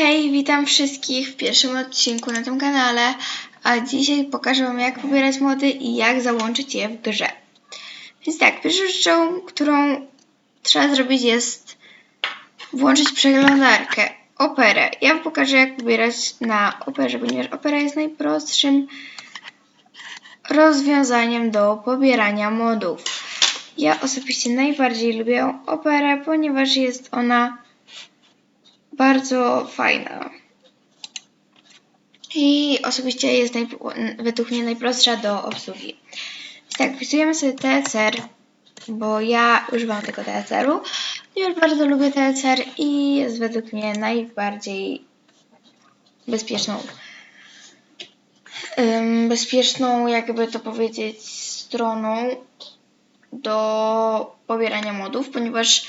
Hej, witam wszystkich w pierwszym odcinku na tym kanale, a dzisiaj pokażę Wam jak pobierać mody i jak załączyć je w grze. Więc tak, pierwszą rzeczą, którą trzeba zrobić jest włączyć przeglądarkę, operę. Ja Wam pokażę jak pobierać na operze, ponieważ opera jest najprostszym rozwiązaniem do pobierania modów. Ja osobiście najbardziej lubię operę, ponieważ jest ona bardzo fajna. I osobiście jest według mnie najprostsza do obsługi. Tak, wpisujemy sobie TCR, bo ja używam tego TCR-u, ponieważ bardzo lubię TCR i jest według mnie najbardziej bezpieczną bezpieczną, jakby to powiedzieć, stroną do pobierania modów, ponieważ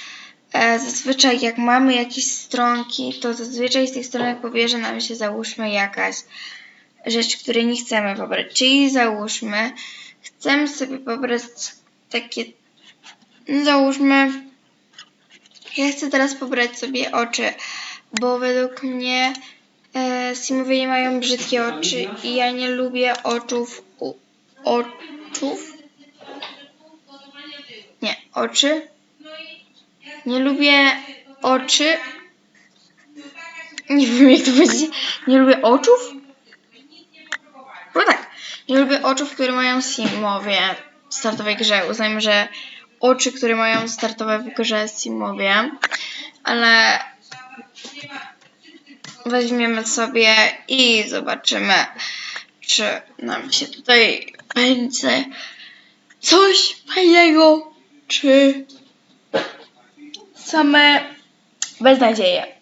zazwyczaj jak mamy jakieś stronki, to zazwyczaj z tych stronek pobierze nam się załóżmy jakaś rzecz, której nie chcemy pobrać. Czyli załóżmy, chcemy sobie pobrać takie, no załóżmy, ja chcę teraz pobrać sobie oczy, bo według mnie e, Simowie mają brzydkie oczy i ja nie lubię oczów, u, oczów, nie, oczy. Nie lubię oczy. Nie wiem jak to powiedzieć. Nie lubię oczów? No tak. Nie lubię oczów, które mają simowie w startowej grze. Uznajmy, że oczy, które mają startowe w grze simowie. Ale weźmiemy sobie i zobaczymy, czy nam się tutaj będzie coś fajnego, czy same beznadzieje.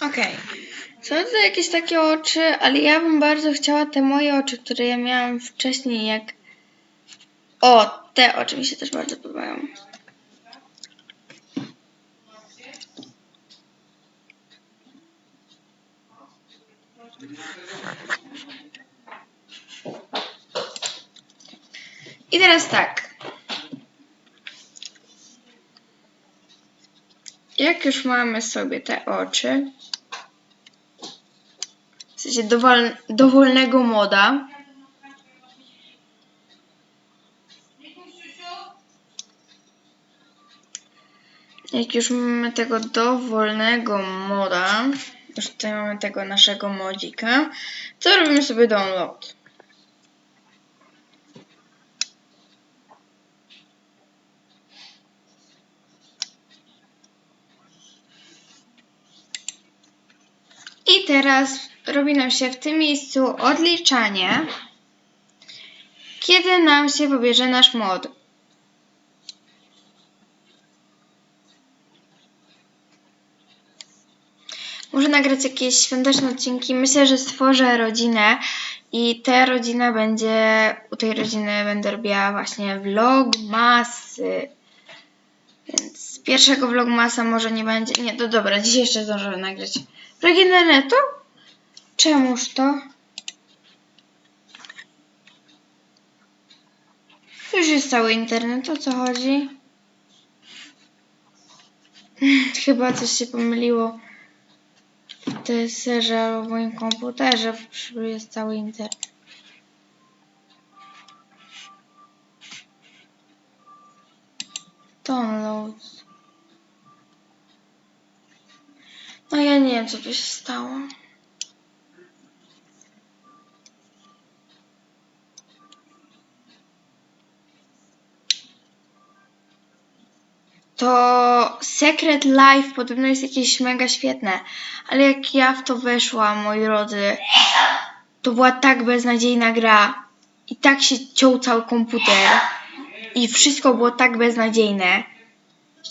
Okej. Są tutaj jakieś takie oczy, ale ja bym bardzo chciała te moje oczy, które ja miałam wcześniej, jak. O, te oczy mi się też bardzo podobają. I teraz tak. Jak już mamy sobie te oczy, w sensie dowol, dowolnego moda, jak już mamy tego dowolnego moda, już tutaj mamy tego naszego modzika, to robimy sobie download. I teraz robi nam się w tym miejscu odliczanie, kiedy nam się pobierze nasz mod. Muszę nagrać jakieś świąteczne odcinki. Myślę, że stworzę rodzinę i ta rodzina będzie, u tej rodziny będę robiła właśnie vlogmasy. Więc pierwszego vlogmasa może nie będzie. Nie, to dobra, dzisiaj jeszcze zdążę nagrać. Regenereto? Czemuż to? Już jest cały internet, o co chodzi? Chyba coś się pomyliło w TSR albo w moim komputerze, jest cały internet. Downloads. No ja nie wiem, co tu się stało. To Secret Life podobno jest jakieś mega świetne, ale jak ja w to weszłam, moi drodzy, to była tak beznadziejna gra i tak się ciął cały komputer i wszystko było tak beznadziejne,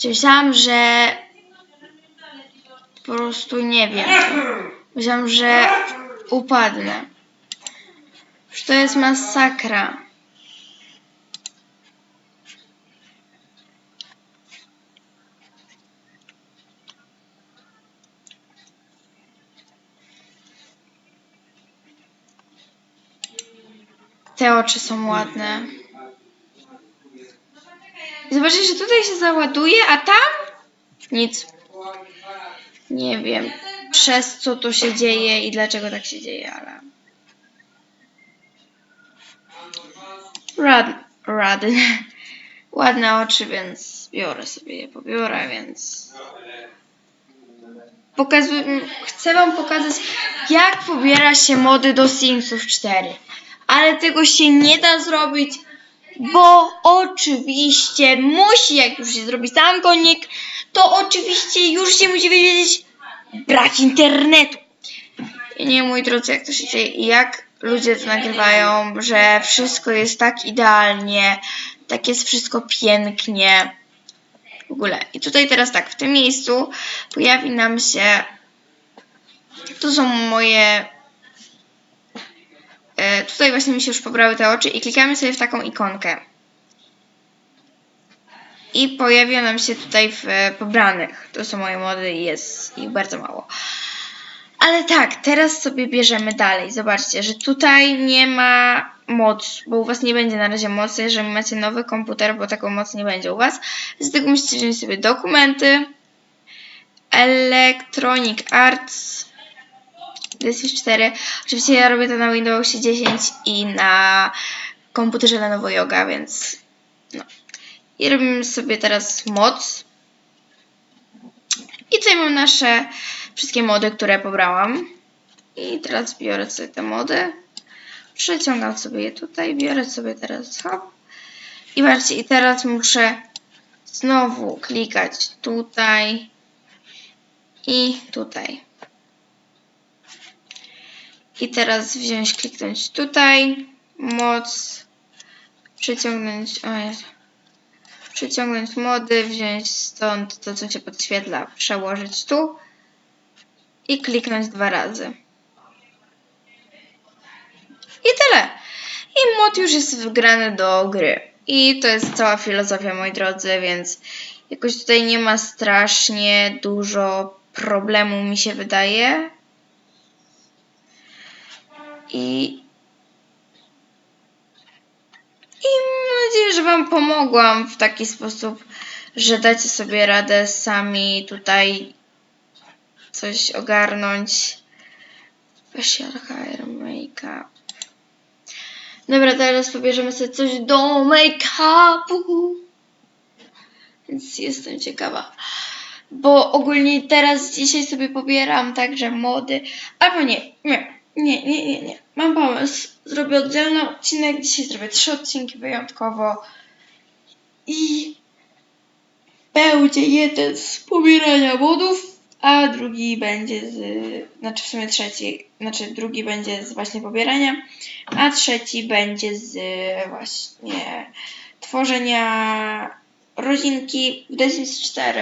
myślałam, że po prostu nie wiem. Myślałam, że upadnę. Że to jest masakra. Te oczy są ładne. I zobaczycie, że tutaj się załaduje, a tam nic. Nie wiem, przez co to się dzieje i dlaczego tak się dzieje, ale... Rad. Ładne oczy, więc biorę sobie je, pobiorę, więc... Chcę wam pokazać, jak pobiera się mody do Simsów 4. Ale tego się nie da zrobić, bo oczywiście musi, jak już się zrobi sam konik, to oczywiście już się musi wiedzieć brak internetu. Nie, moi drodzy, jak to się dzieje i jak ludzie to nagrywają, że wszystko jest tak idealnie, tak jest wszystko pięknie. W ogóle. I tutaj teraz tak, w tym miejscu pojawi nam się. Tu są moje. E, tutaj właśnie mi się już pobrały te oczy i klikamy sobie w taką ikonkę. I pojawia nam się tutaj w e, pobranych. To są moje mody i jest ich bardzo mało. Ale tak, teraz sobie bierzemy dalej. Zobaczcie, że tutaj nie ma moc, bo u Was nie będzie na razie mocy, jeżeli macie nowy komputer, bo taką moc nie będzie u Was. Z tego musicie wziąć sobie dokumenty, Electronic Arts, PlayStation 4. Oczywiście ja robię to na Windowsie 10 i na komputerze Lenovo Yoga, więc no. I robimy sobie teraz moc. I tutaj mam nasze wszystkie mody, które pobrałam. I teraz biorę sobie te mody. Przeciągam sobie je tutaj, biorę sobie teraz hop. I patrzcie, i teraz muszę znowu klikać tutaj i tutaj. I teraz wziąć, kliknąć tutaj, moc, przyciągnąć, o przyciągnąć mody, wziąć stąd to, co się podświetla, przełożyć tu i kliknąć dwa razy. I tyle. I mod już jest wgrany do gry. I to jest cała filozofia, moi drodzy, więc jakoś tutaj nie ma strasznie dużo problemu, mi się wydaje. I, i mam nadzieję, że Wam pomogłam w taki sposób, że dacie sobie radę sami tutaj coś ogarnąć. Facial hair, make-up. Dobra, teraz pobierzemy sobie coś do make-upu. Więc jestem ciekawa. Bo ogólnie teraz dzisiaj sobie pobieram także mody. Albo nie, nie, nie, nie, nie, nie. Mam pomysł. Zrobię oddzielny odcinek. Dzisiaj zrobię trzy odcinki wyjątkowo. I będzie jeden z pobierania modów, a drugi będzie z, znaczy w sumie trzeci, znaczy drugi będzie z właśnie pobierania, a trzeci będzie z właśnie tworzenia rodzinki w The Sims 4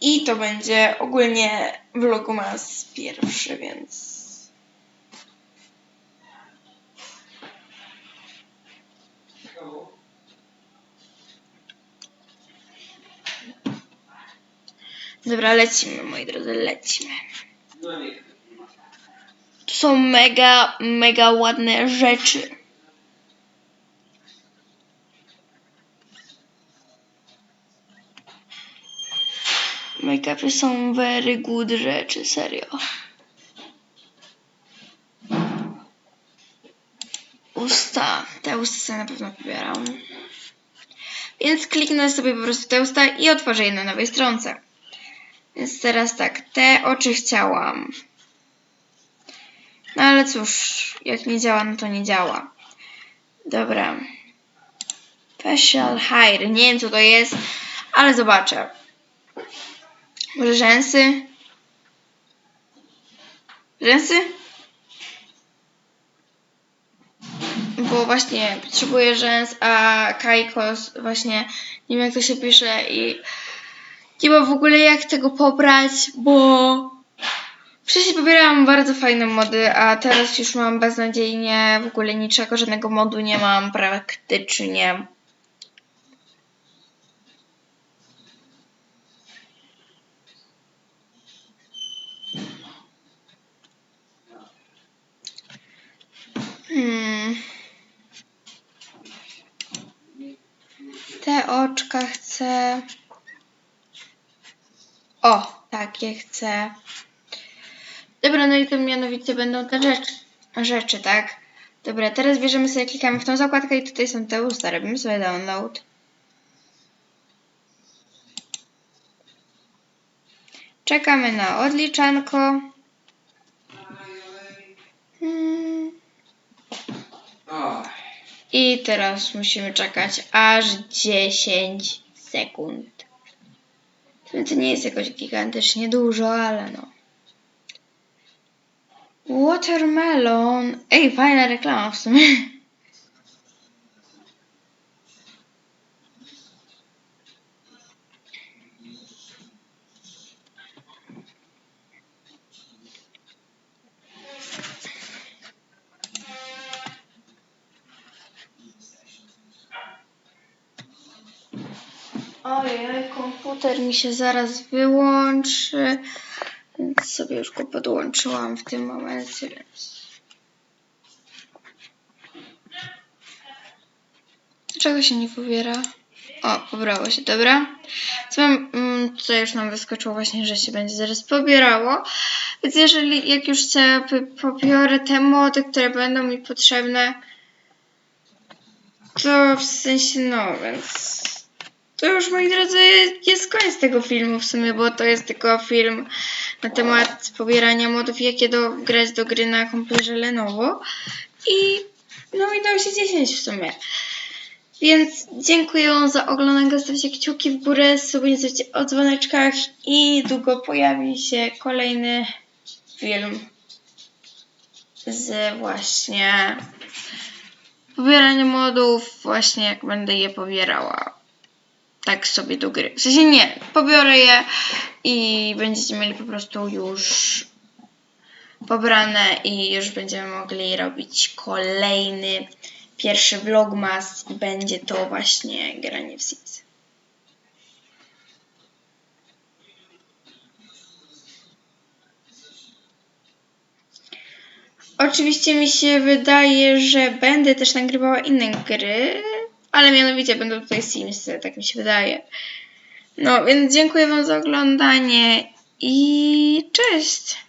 i to będzie ogólnie vlogmas pierwszy, więc Dobra, lecimy, moi drodzy, lecimy. Tu są mega, mega ładne rzeczy. Make-upy są very good rzeczy, serio. Usta. Te usta sobie na pewno pobieram. Więc kliknę sobie po prostu te usta i otworzę je na nowej stronce. Więc teraz tak, te oczy chciałam. No ale cóż, jak nie działa, no to nie działa. Dobra. Facial hair. Nie wiem co to jest, ale zobaczę. Może rzęsy? Rzęsy? Bo właśnie potrzebuję rzęs, a Kaikos właśnie nie wiem jak to się pisze i nie ma w ogóle jak tego pobrać, bo wcześniej pobierałam bardzo fajne mody, a teraz już mam beznadziejnie w ogóle niczego, żadnego modu nie mam praktycznie. Hmm. te oczka chcę. O, takie chcę. Dobra, no i to mianowicie będą te rzeczy, rzeczy, tak? Dobra, teraz bierzemy sobie, klikamy w tą zakładkę i tutaj są te usta. Robimy sobie download. Czekamy na odliczanko. Hmm. I teraz musimy czekać aż 10 sekund. To nie jest jakoś gigantycznie dużo, ale no. Watermelon. Ej, fajna reklama w sumie. Komputer mi się zaraz wyłączy. Więc sobie już go podłączyłam w tym momencie, więc. Dlaczego się nie pobiera? O, pobrało się, dobra. Co mam, mm, tutaj już nam wyskoczyło właśnie, że się będzie zaraz pobierało. Więc jeżeli, jak już sobie pobiorę te mody, które będą mi potrzebne, to w sensie, no, więc to już, moi drodzy, jest koniec tego filmu w sumie, bo to jest tylko film na temat pobierania modów, jakie do, grać do gry na komputerze Lenovo. I no i dało się 10 w sumie. Więc dziękuję za oglądanie, zostawcie kciuki w górę, subujcie o dzwoneczkach i długo pojawi się kolejny film z właśnie pobieraniem modów, właśnie jak będę je pobierała tak sobie do gry. W sensie nie, pobiorę je i będziecie mieli po prostu już pobrane i już będziemy mogli robić kolejny pierwszy vlogmas i będzie to właśnie granie w Sims. Oczywiście mi się wydaje, że będę też nagrywała inne gry, ale mianowicie będą tutaj Simsy, tak mi się wydaje. No, więc dziękuję Wam za oglądanie i cześć!